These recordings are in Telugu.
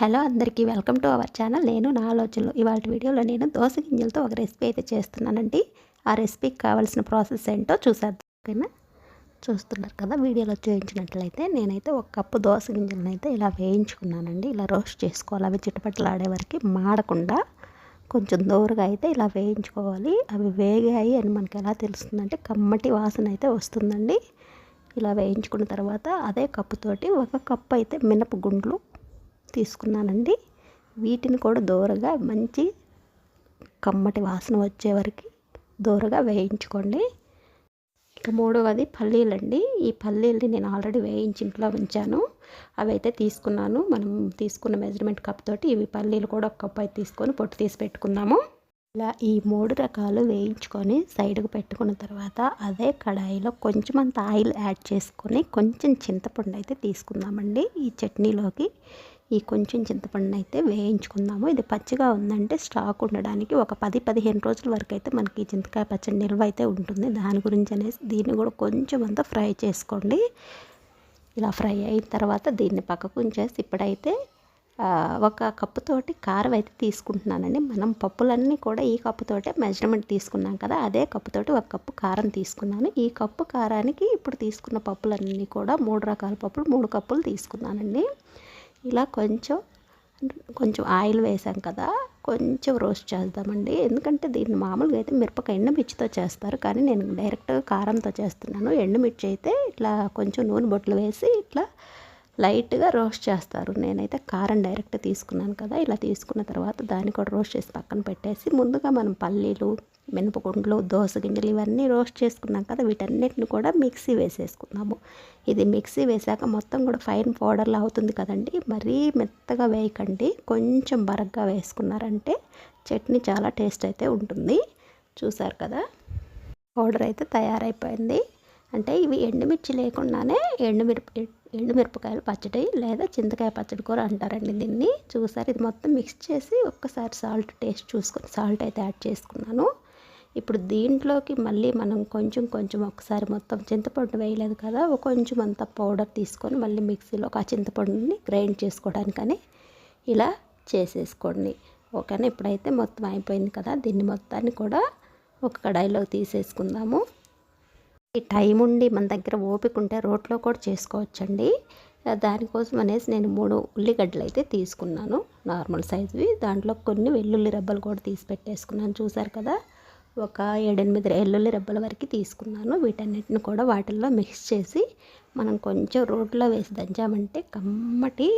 హలో అందరికీ వెల్కమ్ టు అవర్ ఛానల్. నేను నా ఆలోచనలు. ఇవాళ వీడియోలో నేను దోస గింజలతో ఒక రెసిపీ అయితే చేస్తున్నానండి. ఆ రెసిపీకి కావాల్సిన ప్రాసెస్ ఏంటో చూసేద్దాం. ఓకేనా? చూస్తున్నారు కదా వీడియోలో చూపించినట్లయితే నేనైతే ఒక కప్పు దోస గింజలను అయితే ఇలా వేయించుకున్నానండి. ఇలా రోస్ట్ చేసుకోవాలి. అవి చిటపట్లు వరకు మాడకుండా కొంచెం దూరగా అయితే ఇలా వేయించుకోవాలి. అవి వేగాయి అని మనకి ఎలా తెలుస్తుందంటే కమ్మటి వాసన అయితే వస్తుందండి. ఇలా వేయించుకున్న తర్వాత అదే కప్పుతోటి ఒక కప్పు అయితే మినప గుండ్లు తీసుకున్నానండి. వీటిని కూడా దూరగా మంచి కమ్మటి వాసన వచ్చే వరకు దూరగా వేయించుకోండి. ఇక మూడవది పల్లీలండి. ఈ పల్లీలని నేను ఆల్రెడీ వేయించి ఇంట్లో ఉంచాను. అవి అయితే తీసుకున్నాను. మనం తీసుకున్న మెజర్మెంట్ కప్ తోటి ఇవి పల్లీలు కూడా ఒక కప్ అయితే తీసుకొని పొట్టు తీసి పెట్టుకుందాము. ఇలా ఈ మూడు రకాలు వేయించుకొని సైడ్కి పెట్టుకున్న తర్వాత అదే కడాయిలో కొంచెం అంత ఆయిల్ యాడ్ చేసుకొని కొంచెం చింతపండు అయితే తీసుకుందామండి. ఈ చట్నీలోకి ఈ కొంచెం చింతపండుని అయితే వేయించుకుందాము. ఇది పచ్చిగా ఉందంటే స్టాక్ ఉండడానికి ఒక పది పదిహేను రోజుల వరకు అయితే మనకి చింతకాయ పచ్చడి నిల్వ అయితే ఉంటుంది. దాని గురించి అనేసి దీన్ని కూడా కొంచెం అంతా ఫ్రై చేసుకోండి. ఇలా ఫ్రై అయిన తర్వాత దీన్ని పక్కకు ఉంచేసి ఇప్పుడైతే ఒక కప్పుతోటి కారం అయితే తీసుకుంటున్నానండి. మనం పప్పులన్నీ కూడా ఈ కప్పుతోటే మెజర్మెంట్ తీసుకున్నాం కదా అదే కప్పుతోటి ఒక కప్పు కారం తీసుకున్నాను. ఈ కప్పు కారానికి ఇప్పుడు తీసుకున్న పప్పులన్నీ కూడా మూడు రకాల పప్పులు మూడు కప్పులు తీసుకున్నానండి. ఇలా కొంచెం కొంచెం ఆయిల్ వేసాం కదా కొంచెం రోస్ట్ చేద్దామండి. ఎందుకంటే దీన్ని మామూలుగా అయితే మిరపకాయ ఎండుమిర్చితో చేస్తారు. కానీ నేను డైరెక్ట్గా కారంతో చేస్తున్నాను. ఎండుమిర్చి అయితే ఇట్లా కొంచెం నూనె బొట్లు వేసి ఇట్లా లైట్గా రోస్ట్ చేస్తారు. నేనైతే కారం డైరెక్ట్ తీసుకున్నాను కదా ఇలా తీసుకున్న తర్వాత దాన్ని కూడా రోస్ట్ చేసి పక్కన పెట్టేసి ముందుగా మనం పల్లీలు మినపగుండ్లు దోస గింజలు ఇవన్నీ రోస్ట్ చేసుకున్నాం కదా వీటన్నిటిని కూడా మిక్సీ వేసేసుకున్నాము ఇది మిక్సీ వేసాక మొత్తం కూడా ఫైన్ పౌడర్లా అవుతుంది కదండి. మరీ మెత్తగా వేయకండి. కొంచెం బరగ్గా వేసుకున్నారంటే చట్నీ చాలా టేస్ట్ అయితే ఉంటుంది. చూసారు కదా? పౌడర్ అయితే తయారైపోయింది. అంటే ఇవి ఎండుమిర్చి లేకుండానే ఎండుమిరప ఎండుమిరపకాయలు పచ్చడి లేదా చింతకాయ పచ్చడి కూర అంటారండి దీన్ని. చూసారు? ఇది మొత్తం మిక్స్ చేసి ఒక్కసారి సాల్ట్ టేస్ట్ చూసుకొని సాల్ట్ అయితే యాడ్ చేసుకున్నాను. ఇప్పుడు దీంట్లోకి మళ్ళీ మనం కొంచెం కొంచెం ఒకసారి మొత్తం చింతపండు వేయలేదు కదా కొంచెం అంత పౌడర్ తీసుకొని మళ్ళీ మిక్సీలో ఒక చింతపండుని గ్రైండ్ చేసుకోవడానికని ఇలా చేసేసుకోండి. ఓకేనా? ఇప్పుడైతే మొత్తం అయిపోయింది కదా దీన్ని మొత్తాన్ని కూడా ఒక కడాయిలో తీసేసుకుందాము. ఈ టైం ఉండి మన దగ్గర ఓపిక ఉంటే రోట్లో కూడా చేసుకోవచ్చండి. దానికోసం అనేసి నేను మూడు ఉల్లిగడ్డలు అయితే తీసుకున్నాను నార్మల్ సైజువి. దాంట్లో కొన్ని వెల్లుల్లి రబ్బలు కూడా తీసి పెట్టేసుకున్నాను చూసారు కదా? ఒక ఏడెనిమిది వెల్లుల్లి రెబ్బల వరకు తీసుకున్నాను. వీటన్నిటిని కూడా వాటిల్లో మిక్స్ చేసి మనం కొంచెం రోట్లో వేసి దంచామంటే కమ్మటి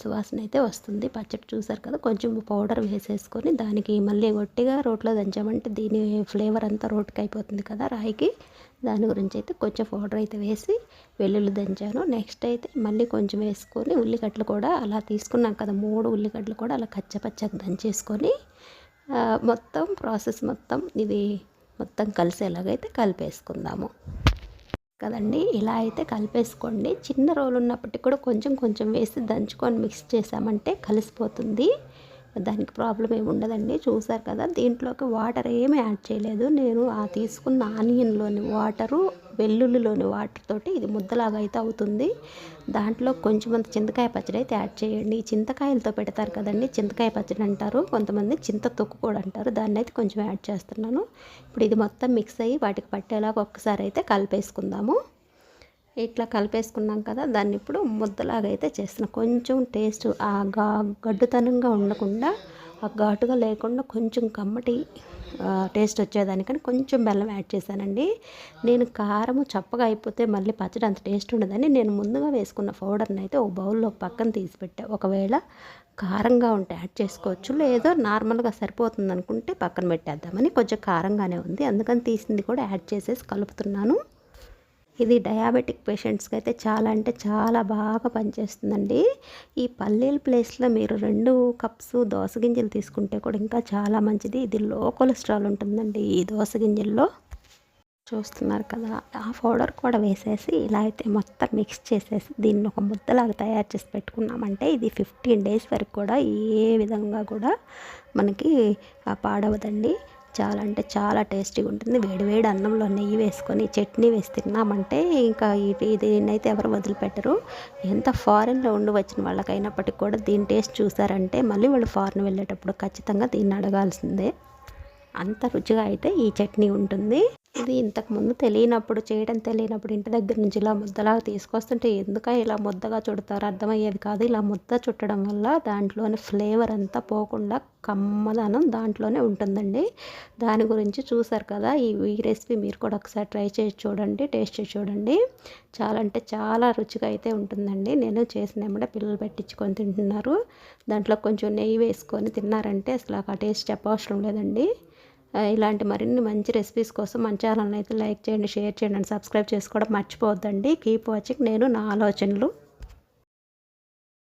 సువాసన అయితే వస్తుంది. పచ్చడి చూసారు కదా కొంచెం పౌడర్ వేసేసుకొని దానికి మళ్ళీ గట్టిగా రోట్లో దంచామంటే దీని ఫ్లేవర్ అంతా రోడ్కి అయిపోతుంది కదా రాయికి. దాని గురించి అయితే కొంచెం పౌడర్ అయితే వేసి వెల్లుల్లి దంచాను. నెక్స్ట్ అయితే మళ్ళీ కొంచెం వేసుకొని ఉల్లిగడ్డలు కూడా అలా తీసుకున్నాం కదా మూడు ఉల్లిగడ్డలు కూడా అలా కచ్చపచ్చగా దంచేసుకొని మొత్తం ప్రాసెస్ మొత్తం ఇది మొత్తం కలిసేలాగైతే కలిపేసుకుందాము. కదండి? ఇలా అయితే కలిపేసుకోండి. చిన్న రోలు ఉన్నప్పటికీ కూడా కొంచెం కొంచెం వేసి దంచుకొని మిక్స్ చేసామంటే కలిసిపోతుంది. దానికి ప్రాబ్లం ఏమి ఉండదండి. చూసారు కదా దీంట్లోకి వాటర్ ఏమి యాడ్ చేయలేదు. నేను ఆ తీసుకున్న ఆనియన్లోని వాటరు వెల్లుల్లిలోని వాటర్ తోటి ఇది ముద్దలాగా అయితే అవుతుంది. దాంట్లో కొంచెం అంత చింతకాయ పచ్చడి అయితే యాడ్ చేయండి. చింతకాయలతో పెడతారు కదండి చింతకాయ పచ్చడి అంటారు. కొంతమంది చింత తొక్కు కూడా అంటారు. దాన్ని అయితే కొంచెం యాడ్ చేస్తున్నాను. ఇప్పుడు ఇది మొత్తం మిక్స్ అయ్యి వాటికి పట్టేలాగా ఒక్కసారి అయితే కలిపేసుకుందాము. ఇట్లా కలిపేసుకున్నాం కదా దాన్ని ఇప్పుడు ముద్దలాగా అయితే చేసిన కొంచెం టేస్ట్ ఆ గా గడ్డుతనంగా ఉండకుండా ఆ ఘాటుగా లేకుండా కొంచెం కమ్మటి టేస్ట్ వచ్చేదానికని కొంచెం బెల్లం యాడ్ చేశానండి. నేను కారం చప్పగా అయిపోతే మళ్ళీ పచ్చడి అంత టేస్ట్ ఉండదని నేను ముందుగా వేసుకున్న పౌడర్ని అయితే ఒక బౌల్లో పక్కన తీసి పెట్టా. ఒకవేళ కారంగా ఉంటే యాడ్ చేసుకోవచ్చు లేదో నార్మల్గా సరిపోతుంది అనుకుంటే పక్కన పెట్టేద్దామని కొంచెం కారంగానే ఉంది. అందుకని తీసింది కూడా యాడ్ చేసేసి కలుపుతున్నాను. ఇది డయాబెటిక్ పేషెంట్స్కి అయితే చాలా అంటే చాలా బాగా పనిచేస్తుందండి. ఈ పల్లీల ప్లేస్లో మీరు రెండు కప్స్ దోస గింజలు తీసుకుంటే కూడా ఇంకా చాలా మంచిది. ఇది లో కొలెస్ట్రాల్ ఉంటుందండి ఈ దోస గింజల్లో. చూస్తున్నారు కదా ఆ పౌడర్ కూడా వేసేసి ఇలా అయితే మొత్తం మిక్స్ చేసేసి దీన్ని ఒక ముద్దలాగా తయారు చేసి పెట్టుకున్నామంటే ఇది ఫిఫ్టీన్ డేస్ వరకు కూడా ఏ విధంగా కూడా మనకి పాడవదండి. చాలా అంటే చాలా టేస్టీగా ఉంటుంది. వేడి వేడి అన్నంలో నెయ్యి వేసుకొని చట్నీ వేసి తిన్నామంటే ఇంకా ఇది దీన్నైతే ఎవరు వదిలిపెట్టరు. ఎంత ఫారెన్లో ఉండి వచ్చిన వాళ్ళకైనప్పటికీ కూడా దీని టేస్ట్ చూసారంటే మళ్ళీ వాళ్ళు ఫారెన్ వెళ్ళేటప్పుడు ఖచ్చితంగా దీన్ని అడగాల్సిందే. అంత రుచిగా అయితే ఈ చట్నీ ఉంటుంది. ఇది ఇంతకుముందు తెలియనప్పుడు చేయడం తెలియనప్పుడు ఇంటి దగ్గర నుంచి ఇలా ముద్దలాగా తీసుకొస్తుంటే ఎందుక ఇలా ముద్దగా చుడతారు అర్థమయ్యేది కాదు. ఇలా ముద్ద చుట్టడం వల్ల దాంట్లోని ఫ్లేవర్ అంతా పోకుండా కమ్మదనం దాంట్లోనే ఉంటుందండి. దాని గురించి చూసారు కదా ఈ ఈ రెసిపీ మీరు కూడా ఒకసారి ట్రై చేసి చూడండి టేస్ట్ చేసి చూడండి. చాలా అంటే చాలా రుచిగా అయితే ఉంటుందండి. నేను చేసిన ఏమంటే పిల్లలు పెట్టించుకొని తింటున్నారు. దాంట్లో కొంచెం నెయ్యి వేసుకొని తిన్నారంటే అసలు ఆ టేస్ట్ చెప్పవసరం లేదండి. ఇలాంటి మరిన్ని మంచి రెసిపీస్ కోసం మన ఛానల్ని అయితే లైక్ చేయండి షేర్ చేయండి సబ్స్క్రైబ్ చేసుకోవడం మర్చిపోవద్దండి. కీప్ వాచింగ్ నేను నా ఆలోచనలు